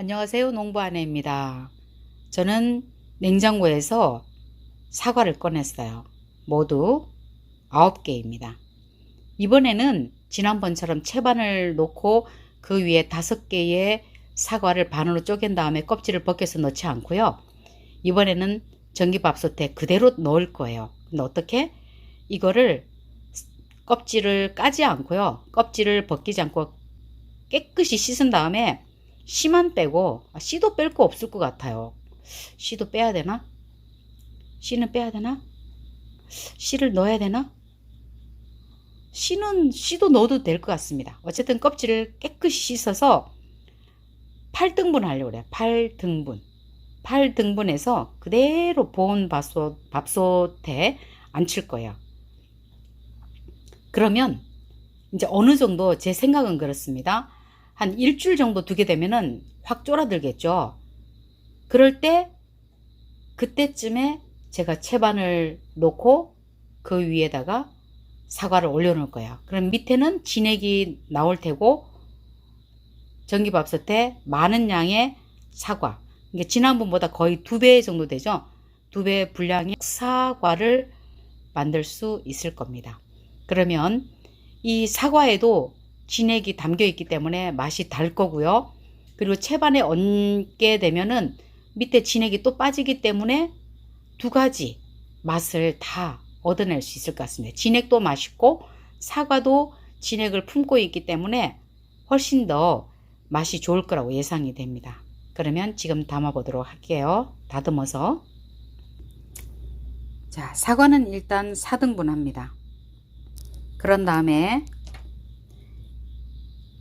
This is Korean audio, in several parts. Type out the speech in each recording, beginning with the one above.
안녕하세요. 농부 아내입니다. 저는 냉장고에서 사과를 꺼냈어요. 모두 9개입니다. 이번에는 지난번처럼 채반을 놓고 그 위에 5개의 사과를 반으로 쪼갠 다음에 껍질을 벗겨서 넣지 않고요. 이번에는 전기밥솥에 그대로 넣을 거예요. 근데 어떻게? 이거를 껍질을 까지 않고요. 껍질을 벗기지 않고 깨끗이 씻은 다음에 씨만 빼고 아, 씨도 뺄 거 없을 것 같아요. 씨도 빼야 되나? 씨는 빼야 되나? 씨를 넣어야 되나? 씨는 씨도 넣어도 될 것 같습니다. 어쨌든 껍질을 깨끗이 씻어서 8등분 하려고 그래요. 8등분. 8등분해서 그대로 보온 밥솥, 밥솥에 앉힐 거예요. 그러면 이제 어느 정도 제 생각은 그렇습니다. 한 일주일 정도 두게 되면은 확 쫄아들겠죠. 그럴 때 그때쯤에 제가 채반을 놓고 그 위에다가 사과를 올려놓을 거야. 그럼 밑에는 진액이 나올 테고 전기밥솥에 많은 양의 사과. 이게 지난번보다 거의 두 배 정도 되죠. 두 배 분량의 사과를 만들 수 있을 겁니다. 그러면 이 사과에도 진액이 담겨 있기 때문에 맛이 달 거고요. 그리고 채반에 얹게 되면은 밑에 진액이 또 빠지기 때문에 두 가지 맛을 다 얻어낼 수 있을 것 같습니다. 진액도 맛있고 사과도 진액을 품고 있기 때문에 훨씬 더 맛이 좋을 거라고 예상이 됩니다. 그러면 지금 담아 보도록 할게요. 다듬어서. 자, 사과는 일단 4등분 합니다. 그런 다음에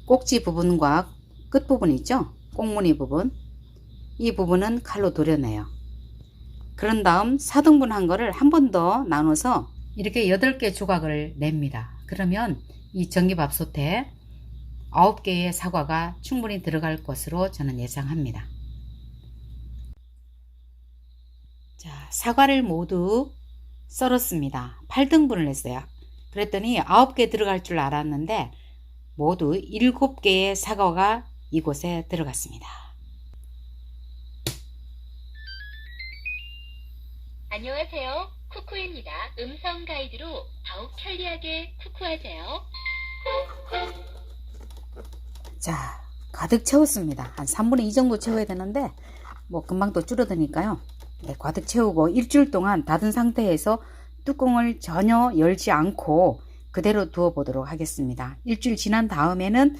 꼭지 부분과 끝 부분 있죠? 꽁무니 부분. 이 부분은 칼로 도려내요. 그런 다음 4등분 한 거를 한 번 더 나눠서 이렇게 8개 조각을 냅니다. 그러면 이 전기밥솥에 9개의 사과가 충분히 들어갈 것으로 저는 예상합니다. 자, 사과를 모두 썰었습니다. 8등분을 했어요. 그랬더니 9개 들어갈 줄 알았는데 모두 7개의 사과가 이곳에 들어갔습니다. 안녕하세요. 쿠쿠입니다. 음성 가이드로 더욱 편리하게 쿠쿠하세요. 자, 가득 채웠습니다. 한 3분의 2 정도 채워야 되는데 뭐 금방 또 줄어드니까요. 네, 가득 채우고 일주일 동안 닫은 상태에서 뚜껑을 전혀 열지 않고 그대로 두어 보도록 하겠습니다. 일주일 지난 다음에는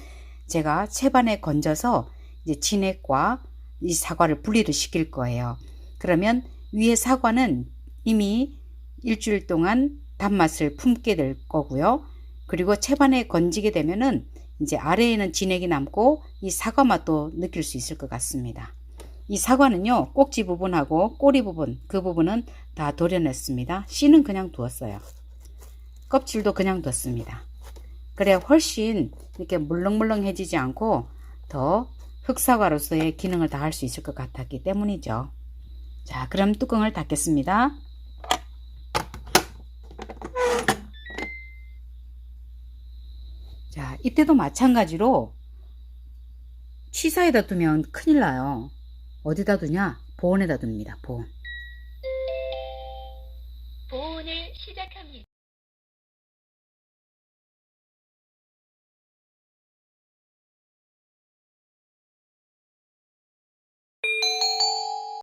제가 채반에 건져서 이제 진액과 이 사과를 분리를 시킬 거예요. 그러면 위에 사과는 이미 일주일 동안 단맛을 품게 될 거고요. 그리고 채반에 건지게 되면은 이제 아래에는 진액이 남고 이 사과 맛도 느낄 수 있을 것 같습니다. 이 사과는요, 꼭지 부분하고 꼬리 부분, 그 부분은 다 도려냈습니다. 씨는 그냥 두었어요. 껍질도 그냥 뒀습니다. 그래 훨씬 이렇게 물렁물렁해지지 않고 더 흑사과로서의 기능을 다할 수 있을 것 같았기 때문이죠. 자 그럼 뚜껑을 닫겠습니다. 자 이때도 마찬가지로 치사에다 두면 큰일 나요. 어디다 두냐? 보온에다 둡니다. 보온. 보온을 시작합니다.